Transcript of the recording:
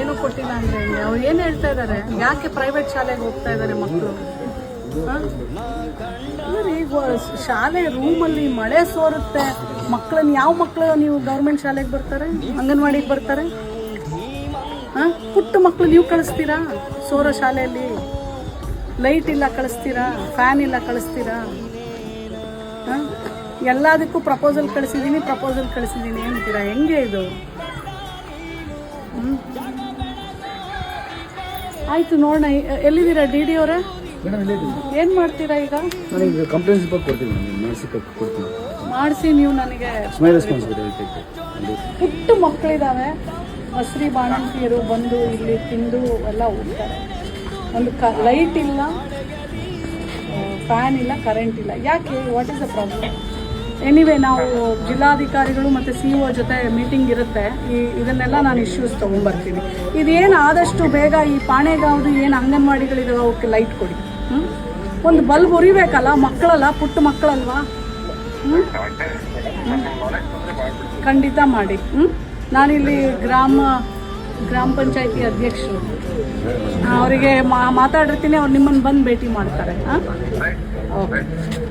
ಏನು ಕೊಟ್ಟಿಲ್ಲ ಅಂದ್ರೆ ಅವ್ರು ಏನು ಹೇಳ್ತಾ ಇದ್ದಾರೆ ಯಾಕೆ ಪ್ರೈವೇಟ್ ಶಾಲೆಗೆ ಹೋಗ್ತಾ ಇದ್ದಾರೆ ಮಕ್ಕಳು ಈಗ ಶಾಲೆ ರೂಮಲ್ಲಿ ಮಳೆ ಸೋರುತ್ತೆ. ಮಕ್ಕಳನ್ನ ಯಾವ ಮಕ್ಕಳು ನೀವು ಗೌರ್ಮೆಂಟ್ ಶಾಲೆಗೆ ಬರ್ತಾರೆ? ಅಂಗನವಾಡಿಗೆ ಬರ್ತಾರೆ? ಹಾಂ? ಪುಟ್ಟ ಮಕ್ಕಳು ನೀವು ಕಳಿಸ್ತೀರಾ? ಸೋರೋ ಶಾಲೆಯಲ್ಲಿ? ಲೈಟ್ ಇಲ್ಲ ಕಳಿಸ್ತೀರಾ? ಫ್ಯಾನ್ ಇಲ್ಲ ಕಳಿಸ್ತೀರಾ? ಹಾಂ? ಎಲ್ಲದಕ್ಕೂ ಪ್ರಪೋಸಲ್ ಕಳಿಸಿದ್ದೀನಿ ಪ್ರಪೋಸಲ್ ಕಳಿಸಿದ್ದೀನಿ ಅಂತೀರಾ ಹೆಂಗೆ ಇದು. ಆಯ್ತು ನೋಡೋಣ ಎಲ್ಲಿದ್ದೀರಾ ಡಿ ಡಿ ಅವರೇ? ಮೇಡಮ್ ಇಲ್ಲೇ ಇದ್ದೀನಿ. ಏನು ಮಾಡ್ತೀರಾ ಈಗ? ನನಗೆ ಕಂಪ್ಲೇಂಟ್ ರಿಪೋರ್ಟ್ ಕೊಡ್ತೀನಿ ಮೇಡಮ್ ಮಾಡಿಸಿ ಕೊಡ್ತೀನಿ. ಮಾಡಿಸಿ ನೀವು ನನಗೆ ಸ್ಮೈಲ್ ರೆಸ್ಪಾನ್ಸಿಬಿಲಿಟಿ ಪುಟ್ಟ ಮಕ್ಕಳಿದ್ದಾವೆ ಹಸ್ರಿ ಬಾಣಂತಿಯರು ಬಂದು ಇಲ್ಲಿ ತಿಂದು ಎಲ್ಲ ಹೋಗ್ತಾರೆ. ಒಂದು ಕ ಲೈಟ್ ಇಲ್ಲ ಫ್ಯಾನ್ ಇಲ್ಲ ಕರೆಂಟ್ ಇಲ್ಲ. ಯಾಕೆ? What is the problem anyway ನಾವು ಜಿಲ್ಲಾಧಿಕಾರಿಗಳು ಮತ್ತು ಸಿ ಒ ಜೊತೆ ಮೀಟಿಂಗ್ ಇರುತ್ತೆ. ಈ ಇದನ್ನೆಲ್ಲ ನಾನು ಇಶ್ಯೂಸ್ ತೊಗೊಂಡ್ಬರ್ತೀನಿ. ಇದೇನು ಆದಷ್ಟು ಬೇಗ ಈ ಪಾಣೆಗಾವ್ದು ಏನು ಅಂಗನವಾಡಿಗಳಿದಾವೆ ಅವಕ್ಕೆ ಲೈಟ್ ಕೊಡಿ. ಹ್ಞೂ ಒಂದು ಬಲ್ಬ್ ಉರಿಬೇಕಲ್ಲ ಮಕ್ಕಳಲ್ಲ ಪುಟ್ಟ ಮಕ್ಕಳಲ್ವಾ ಹ್ಞೂ ಖಂಡಿತ ಮಾಡಿ. ಹ್ಞೂ ನಾನಿಲ್ಲಿ ಗ್ರಾಮ ಗ್ರಾಮ ಪಂಚಾಯತಿ ಅಧ್ಯಕ್ಷರು. ಅವರಿಗೆ ಮಾತಾಡಿರ್ತೀನಿ, ಅವ್ರು ನಿಮ್ಮನ್ನು ಬಂದು ಭೇಟಿ ಮಾಡ್ತಾರೆ. ಹಾಂ? ಓಕೆ.